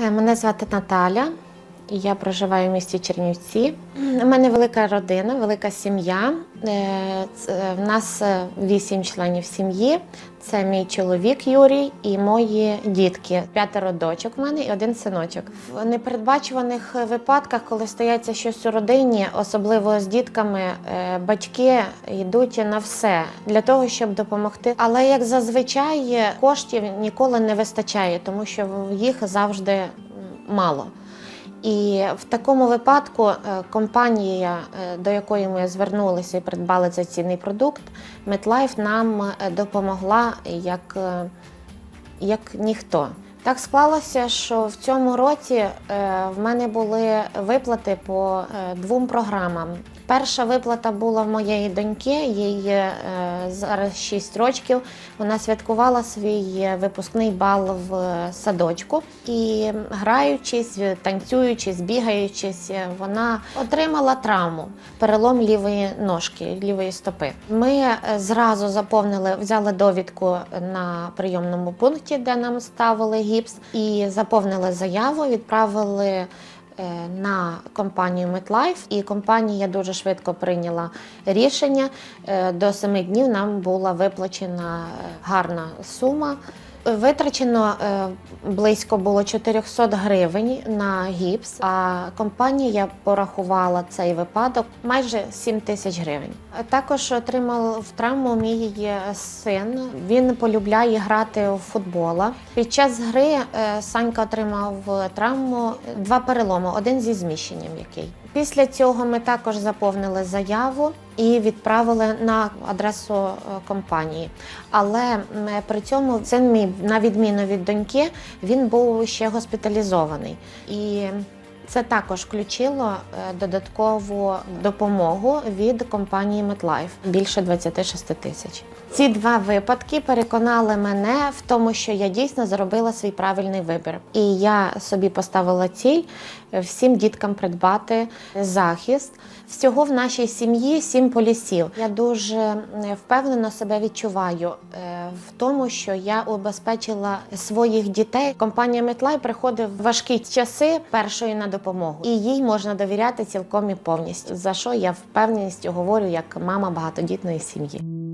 Е, Мене звати Наталя. Я проживаю в місті Чернівці. У мене велика родина, велика сім'я. Е, В нас е, вісім членів сім'ї. Це мій чоловік Юрій і мої дітки. П'ятеро дочок в мене і один синочок. В непередбачуваних випадках, коли стається щось у родині, особливо з дітками, е, батьки йдуть на все для того, щоб допомогти. Але як зазвичай коштів ніколи не вистачає, тому що їх завжди мало. І в такому випадку е, компанія, е, до якої ми звернулися і придбали цей цінний продукт, MetLife нам е, допомогла як, як ніхто. Так склалося, що в цьому році в мене були виплати по двом програмам. Перша виплата була в моєї доньки, їй е, зараз 6 років. Вона святкувала свій е, випускний бал в е, садочку і граючись, танцюючись, бігаючись, вона отримала травму, перелом лівої ножки, лівої стопи. Ми зразу заповнили, взяли довідку на прийомному пункті, де нам ставили гіпс, і заповнили заяву, відправили на компанію MetLife, і компанія дуже швидко прийняла рішення. Е, До семи днів нам була виплачена е, гарна сума. Витрачено е, близько було 400 гривень на гіпс, а компанія порахувала цей випадок майже 7 тисяч гривень. Також отримав в травму мій е, син. Він полюбляє грати в футбола. Під час гри е, Санька отримав травму два переломи, один зі зміщенням який. Після цього ми також заповнили заяву і відправили на адресу е, компанії. Але при цьому син мій, на відміну від доньки, він був ще госпіталізований. І це також включило е, додаткову допомогу від компанії MetLife – більше 26 тисяч. Ці два випадки переконали мене в тому, що я дійсно зробила свій правильний вибір. І я собі поставила ціль е, всім діткам придбати захист. Всього в нашій сім'ї сім полісів. Я дуже впевнено себе відчуваю е, в тому, що я убезпечила своїх дітей. Компанія MetLife приходить в важкі часи першої на допомогу, і їй можна довіряти цілком і повністю. За що я впевненістю говорю як мама багатодітної сім'ї.